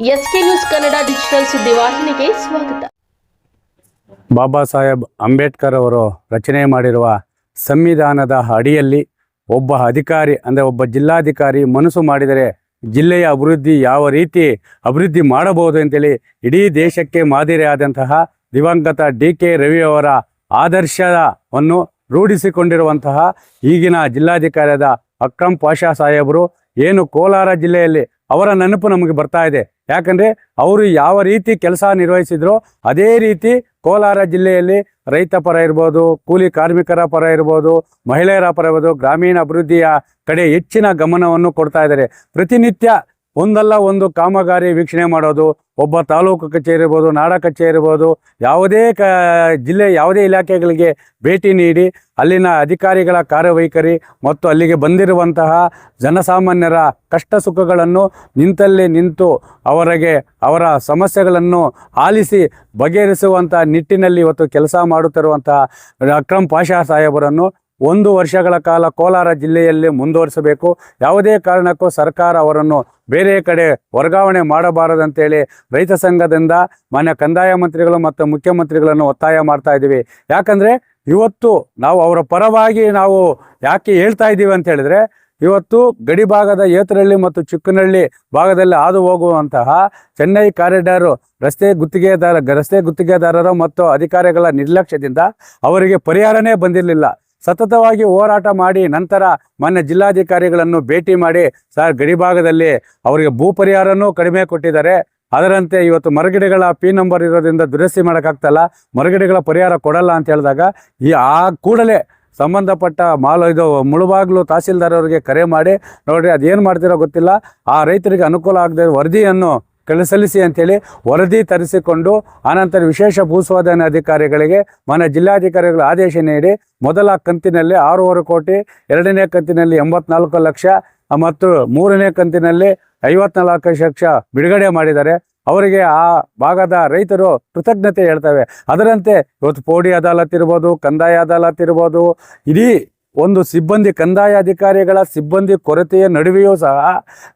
S K news Kannada digital ಸುದ್ದಿವಾಹಿನಿಗೆ ಸ್ವಾಗತ. ಬಾಬಾ ಸಾಹೇಬ್ ಅಂಬೇಡ್ಕರ್ ಅವರು ರಚನೆ ಮಾಡಿರುವ ಸಂವಿಧಾನದ ಅಡಿಯಲ್ಲಿ ಒಬ್ಬ ಅಧಿಕಾರಿ, ಅಂದರೆ ಒಬ್ಬ ಜಿಲ್ಲಾಧಿಕಾರಿ ಮನಸ್ಸು ಮಾಡಿದರೆ ಜಿಲ್ಲೆಯ ಅಭಿವೃದ್ಧಿ ಯಾವ ರೀತಿ ಅಭಿವೃದ್ಧಿ ಮಾಡಬಹುದು ಅಂತೇಳಿ ಇಡೀ ದೇಶಕ್ಕೆ ಮಾದರಿಯಾದಂತಹ ದಿವಂಗತ ಡಿ ಕೆ ರವಿಯವರ ಆದರ್ಶವನ್ನು ರೂಢಿಸಿಕೊಂಡಿರುವಂತಹ ಈಗಿನ ಜಿಲ್ಲಾಧಿಕಾರಿಯಾದ ಅಕ್ರಮ್ ಪಾಷಾ ಸಾಹೇಬರು ಏನು ಕೋಲಾರ ಜಿಲ್ಲೆಯಲ್ಲಿ ಅವರ ನೆನಪು ನಮಗೆ ಬರ್ತಾ ಇದೆ. ಯಾಕಂದರೆ ಅವರು ಯಾವ ರೀತಿ ಕೆಲಸ ನಿರ್ವಹಿಸಿದ್ರೋ ಅದೇ ರೀತಿ ಕೋಲಾರ ಜಿಲ್ಲೆಯಲ್ಲಿ ರೈತ ಪರ ಇರ್ಬೋದು, ಕೂಲಿ ಕಾರ್ಮಿಕರ ಪರ ಇರ್ಬೋದು, ಮಹಿಳೆಯರ ಪರ ಇರ್ಬೋದು ಗ್ರಾಮೀಣ ಅಭಿವೃದ್ಧಿಯ ಕಡೆ ಹೆಚ್ಚಿನ ಗಮನವನ್ನು ಕೊಡ್ತಾ ಇದ್ದಾರೆ. ಪ್ರತಿನಿತ್ಯ ಒಂದಲ್ಲ ಒಂದು ಕಾಮಗಾರಿ ವೀಕ್ಷಣೆ ಮಾಡೋದು, ಒಬ್ಬ ತಾಲೂಕು ಕಚೇರಿ ಇರ್ಬೋದು ನಾಡ ಕಚೇರಿ ಇರ್ಬೋದು ಯಾವುದೇ ಕ, ಜಿಲ್ಲೆ ಯಾವುದೇ ಇಲಾಖೆಗಳಿಗೆ ಭೇಟಿ ನೀಡಿ ಅಲ್ಲಿನ ಅಧಿಕಾರಿಗಳ ಕಾರ್ಯವೈಖರಿ ಮತ್ತು ಅಲ್ಲಿಗೆ ಬಂದಿರುವಂತಹ ಜನಸಾಮಾನ್ಯರ ಕಷ್ಟ ಸುಖಗಳನ್ನು ನಿಂತಲ್ಲಿ ನಿಂತು ಅವರಿಗೆ ಅವರ ಸಮಸ್ಯೆಗಳನ್ನು ಆಲಿಸಿ ಬಗೆಹರಿಸುವಂಥ ನಿಟ್ಟಿನಲ್ಲಿ ಇವತ್ತು ಕೆಲಸ ಮಾಡುತ್ತಿರುವಂತಹ ಅಕ್ರಮ್ ಪಾಷಾ ಸಾಹೇಬರನ್ನು ಒಂದು ವರ್ಷಗಳ ಕಾಲ ಕೋಲಾರ ಜಿಲ್ಲೆಯಲ್ಲಿ ಮುಂದುವರಿಸಬೇಕು. ಯಾವುದೇ ಕಾರಣಕ್ಕೂ ಸರ್ಕಾರ ಅವರನ್ನು ಬೇರೆ ಕಡೆ ವರ್ಗಾವಣೆ ಮಾಡಬಾರದಂತೇಳಿ ರೈತ ಸಂಘದಿಂದ ಮಾನ್ಯ ಕಂದಾಯ ಮಂತ್ರಿಗಳು ಮತ್ತು ಮುಖ್ಯಮಂತ್ರಿಗಳನ್ನು ಒತ್ತಾಯ ಮಾಡ್ತಾ ಇದ್ದೀವಿ. ಯಾಕಂದರೆ ಇವತ್ತು ನಾವು ಅವರ ಪರವಾಗಿ ನಾವು ಯಾಕೆ ಹೇಳ್ತಾ ಇದ್ದೀವಿ ಅಂತ ಹೇಳಿದ್ರೆ, ಇವತ್ತು ಗಡಿ ಭಾಗದ ಏತರಹಳ್ಳಿ ಮತ್ತು ಚಿಕ್ಕನಹಳ್ಳಿ ಭಾಗದಲ್ಲಿ ಹಾದು ಹೋಗುವಂತಹ ಚೆನ್ನೈ ಕಾರಿಡಾರ್ ರಸ್ತೆ ಗುತ್ತಿಗೆದಾರ, ರಸ್ತೆ ಗುತ್ತಿಗೆದಾರರು ಮತ್ತು ಅಧಿಕಾರಿಗಳ ನಿರ್ಲಕ್ಷ್ಯದಿಂದ ಅವರಿಗೆ ಪರಿಹಾರನೇ ಬಂದಿರಲಿಲ್ಲ. ಸತತವಾಗಿ ಹೋರಾಟ ಮಾಡಿ ನಂತರ ಮಾನ್ಯ ಜಿಲ್ಲಾಧಿಕಾರಿಗಳನ್ನು ಭೇಟಿ ಮಾಡಿ ಸರ್ ಗಡಿಭಾಗದಲ್ಲಿ ಅವರಿಗೆ ಭೂ ಪರಿಹಾರನೂ ಕಡಿಮೆ ಕೊಟ್ಟಿದ್ದಾರೆ. ಅದರಂತೆ ಇವತ್ತು ಮರಗಿಡಗಳ ಪಿ ನಂಬರ್ ಇರೋದ್ರಿಂದ ದುರಸ್ತಿ ಮಾಡೋಕ್ಕಾಗ್ತಲ್ಲ, ಮರಗಿಡಗಳ ಪರಿಹಾರ ಕೊಡಲ್ಲ ಅಂತ ಹೇಳಿದಾಗ ಈ ಆ ಕೂಡಲೇ ಸಂಬಂಧಪಟ್ಟ ಮಾಲ್ ಇದು ಮುಳುಬಾಗ್ಲು ತಹಸೀಲ್ದಾರ್ ಅವರಿಗೆ ಕರೆ ಮಾಡಿ, ನೋಡಿರಿ ಅದೇನು ಮಾಡ್ತಿರೋ ಗೊತ್ತಿಲ್ಲ. ಆ ರೈತರಿಗೆ ಅನುಕೂಲ ಆಗದೆ ವರದಿಯನ್ನು ಸಲ್ಲಿಸಿ ಅಂತೇಳಿ ವರದಿ ತರಿಸಿಕೊಂಡು ಆನಂತರ ವಿಶೇಷ ಭೂಸ್ವಾಧೀನ ಅಧಿಕಾರಿಗಳಿಗೆ ಮನೆ ಜಿಲ್ಲಾಧಿಕಾರಿಗಳು ಆದೇಶ ನೀಡಿ ಮೊದಲ ಕಂತಿನಲ್ಲಿ ಆರೂವರೆ ಕೋಟಿ, ಎರಡನೇ ಕಂತಿನಲ್ಲಿ ಎಂಬತ್ನಾಲ್ಕು ಲಕ್ಷ ಮತ್ತು ಮೂರನೇ ಕಂತಿನಲ್ಲಿ ಐವತ್ನಾಲ್ಕು ಲಕ್ಷ ಬಿಡುಗಡೆ ಮಾಡಿದ್ದಾರೆ. ಅವರಿಗೆ ಆ ಭಾಗದ ರೈತರು ಕೃತಜ್ಞತೆ ಹೇಳ್ತವೆ. ಅದರಂತೆ ಇವತ್ತು ಪೋಡಿ ಅದಾಲತ್ ಇರ್ಬೋದು, ಕಂದಾಯ ಅದಾಲತ್ ಇರ್ಬೋದು, ಇಡೀ ಒಂದು ಸಿಬ್ಬಂದಿ ಕಂದಾಯ ಅಧಿಕಾರಿಗಳ ಸಿಬ್ಬಂದಿ ಕೊರತೆಯ ನಡುವೆಯೂ ಸಹ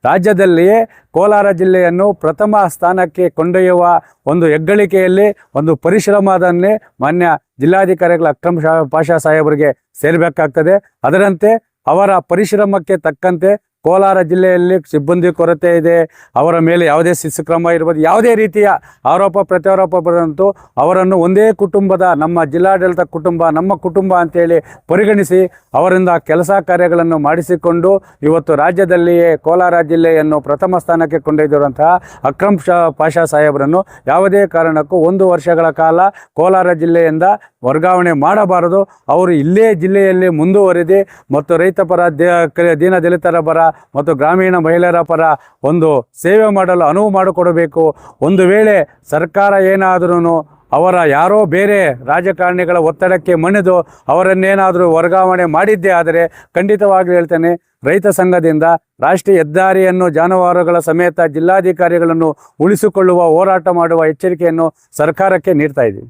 ರಾಜ್ಯದಲ್ಲಿಯೇ ಕೋಲಾರ ಜಿಲ್ಲೆಯನ್ನು ಪ್ರಥಮ ಸ್ಥಾನಕ್ಕೆ ಕೊಂಡೊಯ್ಯುವ ಒಂದು ಹೆಗ್ಗಳಿಕೆಯಲ್ಲಿ ಒಂದು ಪರಿಶ್ರಮದನ್ನೇ ಮಾನ್ಯ ಜಿಲ್ಲಾಧಿಕಾರಿಗಳ ಅಕ್ರಮ್ ಶಾ ಪಾಷಾ ಸಾಹೇಬರಿಗೆ ಸೇರಬೇಕಾಗ್ತದೆ. ಅದರಂತೆ ಅವರ ಪರಿಶ್ರಮಕ್ಕೆ ತಕ್ಕಂತೆ ಕೋಲಾರ ಜಿಲ್ಲೆಯಲ್ಲಿ ಸಿಬ್ಬಂದಿ ಕೊರತೆ ಇದೆ. ಅವರ ಮೇಲೆ ಯಾವುದೇ ಶಿಸ್ತು ಕ್ರಮ ಇರ್ಬೋದು, ಯಾವುದೇ ರೀತಿಯ ಆರೋಪ ಪ್ರತ್ಯಾರೋಪ ಬರೆದಂತೂ ಅವರನ್ನು ಒಂದೇ ಕುಟುಂಬದ ನಮ್ಮ ಜಿಲ್ಲಾಡಳಿತ ಕುಟುಂಬ, ನಮ್ಮ ಕುಟುಂಬ ಅಂತೇಳಿ ಪರಿಗಣಿಸಿ ಅವರಿಂದ ಕೆಲಸ ಕಾರ್ಯಗಳನ್ನು ಮಾಡಿಸಿಕೊಂಡು ಇವತ್ತು ರಾಜ್ಯದಲ್ಲಿಯೇ ಕೋಲಾರ ಜಿಲ್ಲೆಯನ್ನು ಪ್ರಥಮ ಸ್ಥಾನಕ್ಕೆ ಕೊಂಡೊಯ್ದಿರುವಂತಹ ಅಕ್ರಮ್ ಶಾ ಪಾಷಾ ಸಾಹೇಬರನ್ನು ಯಾವುದೇ ಕಾರಣಕ್ಕೂ ಒಂದು ವರ್ಷಗಳ ಕಾಲ ಕೋಲಾರ ಜಿಲ್ಲೆಯಿಂದ ವರ್ಗಾವಣೆ ಮಾಡಬಾರದು. ಅವರು ಇಲ್ಲೇ ಜಿಲ್ಲೆಯಲ್ಲಿ ಮುಂದುವರೆದು ಮತ್ತು ರೈತ ಪರ ದೀನ ದಲಿತರ ಪರ ಮತ್ತು ಗ್ರಾಮೀಣ ಮಹಿಳೆಯರ ಪರ ಒಂದು ಸೇವೆ ಮಾಡಲು ಅನುವು ಮಾಡಿಕೊಡಬೇಕು. ಒಂದು ವೇಳೆ ಸರ್ಕಾರ ಏನಾದರೂ ಅವರ ಯಾರೋ ಬೇರೆ ರಾಜಕಾರಣಿಗಳ ಒತ್ತಡಕ್ಕೆ ಮಣಿದು ಅವರನ್ನೇನಾದರೂ ವರ್ಗಾವಣೆ ಮಾಡಿದ್ದೇ ಆದರೆ ಖಂಡಿತವಾಗಿ ಹೇಳ್ತೇನೆ, ರೈತ ಸಂಘದಿಂದ ರಾಷ್ಟ್ರೀಯ ಹೆದ್ದಾರಿಯನ್ನು ಜಾನುವಾರುಗಳ ಸಮೇತ ಜಿಲ್ಲಾಧಿಕಾರಿಗಳನ್ನು ಉಳಿಸಿಕೊಳ್ಳುವ ಹೋರಾಟ ಮಾಡುವ ಎಚ್ಚರಿಕೆಯನ್ನು ಸರ್ಕಾರಕ್ಕೆ ನೀಡ್ತಾ ಇದ್ದೀವಿ